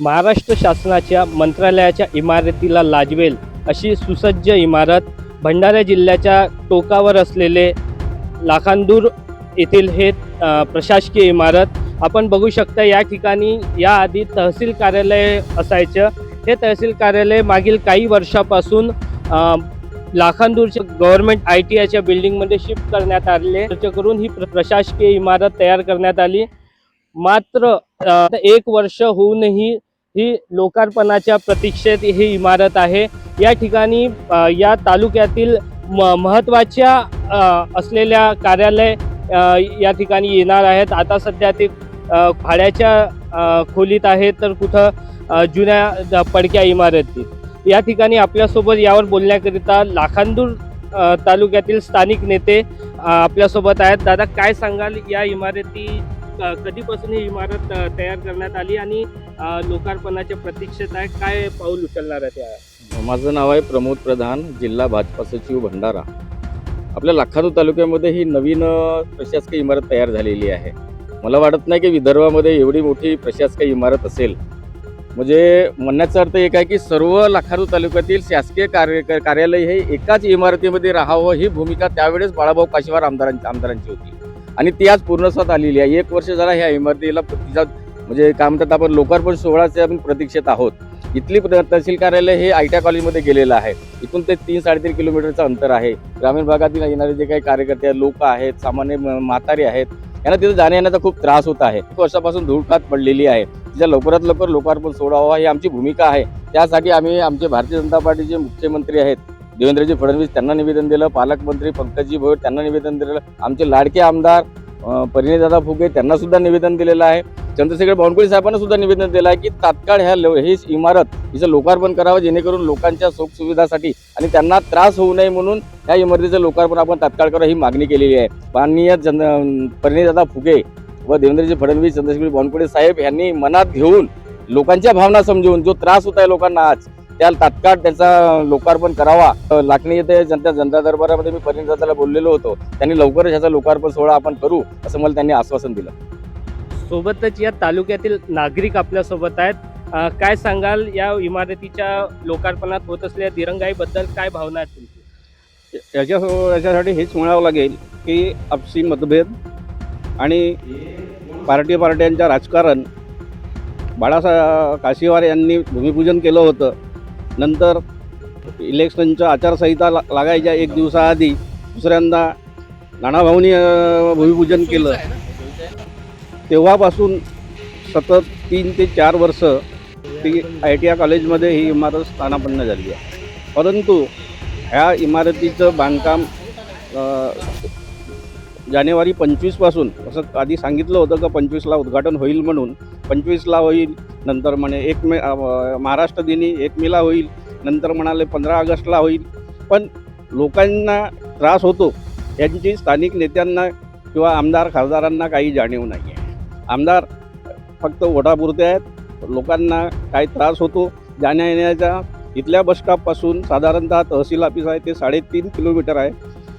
महाराष्ट्र शासनाच्या मंत्रालयाच्या इमारतीला लाजवेल अशी सुसज्ज इमारत भंडारा जिल्ह्याच्या टोकावर असलेले लाखांदूर येथील हे प्रशासकीय इमारत. आपण बघू शकता या ठिकाणी याआधी तहसील कार्यालय असायचं. हे तहसील कार्यालय मागील काही वर्षापासून लाखांदूरच्या गव्हर्नमेंट आय टी आयच्या बिल्डिंगमध्ये शिफ्ट करण्यात आले करून ही प्रशासकीय इमारत तयार करण्यात आली. मात्र एक वर्ष होऊनही ही लोकार्पणाच्या प्रतीक्षेत ही इमारत आहे. या ठिकाणी या तालुक्यातील म महत्त्वाच्या असलेल्या कार्यालय या ठिकाणी येणार आहेत. आता सध्या ते भाड्याच्या खोलीत आहेत तर कुठं जुन्या पडक्या इमारतीत या ठिकाणी आपल्यासोबत यावर बोलण्याकरिता लाखांदूर तालुक्यातील स्थानिक नेते आपल्यासोबत आहेत. दादा काय सांगाल या इमारती कधीपासून ही इमारत अ, तयार करण्यात आली आणि अ, लोकार्पणाच्या प्रतीक्षेत आहे? काय पाऊल उचलणार आहे त्या माझं नाव आहे प्रमोद प्रधान जिल्हा भाजपा सचिव भंडारा. आपल्या लाखांदूर तालुक्यामध्ये ही नवीन अ, प्रशासकीय इमारत तयार झालेली आहे. मला वाटत नाही की विदर्भामध्ये एवढी मोठी प्रशासकीय इमारत असेल. म्हणजे म्हणण्याचा अर्थ एक आहे की सर्व लाखांदूर तालुक्यातील शासकीय कार्य कार्यालय हे एकाच इमारतीमध्ये राहावं ही भूमिका त्यावेळेस बाळाभाऊ काशीवार आमदारांची आमदारांची होती. आणि ती आज पूर्णस्वात आलेली आहे. एक वर्ष झाला ह्या इमारतीला तिचा म्हणजे काय म्हणतात आपण लोकार्पण सोहळाचे आपण प्रतीक्षेत आहोत. इथली प्र- तहसील कार्यालय हे आय टी आय कॉलेजमध्ये गेलेलं आहे. इथून ते तीन साडेतीन किलोमीटरचं अंतर आहे. ग्रामीण भागातील येणारे जे काही कार्यकर्ते आहेत लोक आहेत सामान्य म- म्हातारे आहेत यांना तिथं जाण्या येण्याचा खूप त्रास होत आहे. खूप वर्षापासून धूळकात पडलेली आहे. तिचा लवकरात लवकर लोकार्पण सोडावा ही आमची भूमिका आहे. त्यासाठी आम्ही आमचे भारतीय जनता पार्टीचे मुख्यमंत्री आहेत. देवेंद्रजी फडणवीस त्यांना निवेदन दिलं पालकमंत्री पंकजी भोयर त्यांना निवेदन दिलं आमचे लाडके आमदार परिणयदादा फुगे त्यांना सुद्धा निवेदन दिलेलं आहे. चंद्रशेखर बावनकुळे साहेबांना सुद्धा निवेदन दिलं आहे की तात्काळ ह्या ही इमारत हिचं लोकार्पण करावं जेणेकरून लोकांच्या सुखसुविधासाठी आणि त्यांना त्रास होऊ नये म्हणून या इमारतीचं लोकार्पण आपण तात्काळ करावं ही मागणी केलेली आहे. माननीय चंद्र परिणयदादा फुगे व देवेंद्रजी फडणवीस चंद्रशेखर बावनकुळे साहेब यांनी मनात घेऊन लोकांच्या भावना समजून जो त्रास होत आहे लोकांना आज त्या तात्काळ त्याचा लोकार्पण करावा. लाखणी येथे जनता जनता दरबारामध्ये मी परिणयदादाला बोललेलो होतो. त्यांनी लवकरच ह्याचा लोकार्पण सोहळा आपण करू असं मला त्यांनी आश्वासन दिलं. सोबतच या तालुक्यातील नागरिक आपल्यासोबत आहेत. काय सांगाल या इमारतीच्या लोकार्पणात होत असलेल्या दिरंगाईबद्दल? काय भावना आहेत तुमची? याच्या याच्यासाठी हेच म्हणावं लागेल की आपसी मतभेद आणि पार्टी पार्ट्यांच्या राजकारण. बाळासाहेब काशीवार यांनी भूमिपूजन केलं होतं. नंतर इलेक्शनच्या आचारसंहिता ला लागायच्या एक दिवसाआधी दुसऱ्यांदा नानाभाऊनी अं, भूमिपूजन केलं. तेव्हापासून सतत तीन ते चार वर्ष ती आय टी आय कॉलेजमध्ये ही इमारत स्थानापन्न झाली आहे. परंतु ह्या इमारतीचं बांधकाम जानेवारी पंचवीसपासून असं आधी सांगितलं होतं का पंचवीसला उद्घाटन होईल म्हणून पंचवीसला होईल नंतर म्हणे एक मे महाराष्ट्र दिनी एक मेला होईल नंतर म्हणाले पंधरा ऑगस्टला होईल. पण लोकांना त्रास होतो. यांची स्थानिक नेत्यांना किंवा आमदार खासदारांना काही जाणीव नाही आहे आमदार फक्त ओढापुरते आहेत. लोकांना काय त्रास होतो. जाण्या येण्याचा इथल्या बसस्टॉपपासून साधारणतः तहसील ऑफिस आहे ते साडेतीन किलोमीटर आहे.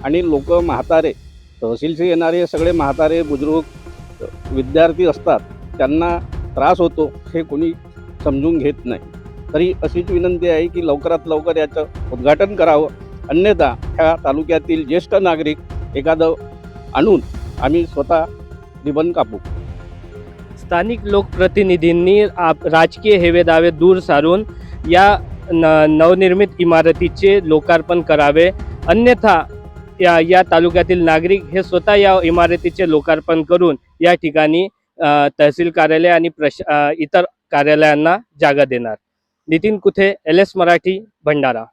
आणि लोक म्हातारे तहसीलचे येणारे सगळे म्हातारे बुजुर्ग विद्यार्थी असतात. त्यांना त्रास होतो हे कोणी समजून घेत नाही. तरी अशीच विनंती आहे की लवकरात लवकर याचं उद्घाटन करावं. अन्यथा ह्या तालुक्यातील ज्येष्ठ नागरिक एखादं आणून आम्ही स्वतः निबंध कापू. स्थानिक लोकप्रतिनिधींनी आप राजकीय हेवेदावे दूर सारून या न नवनिर्मित इमारतीचे लोकार्पण करावे. अन्यथा या या तालुक्यातील नागरिक हे स्वतः या इमारतीचे लोकार्पण करून या ठिकाणी तहसील कार्यालय आणि प्रश इतर कार्यालयांना जागा देणार. Nitin Kuthe L S Marathi Bhandara.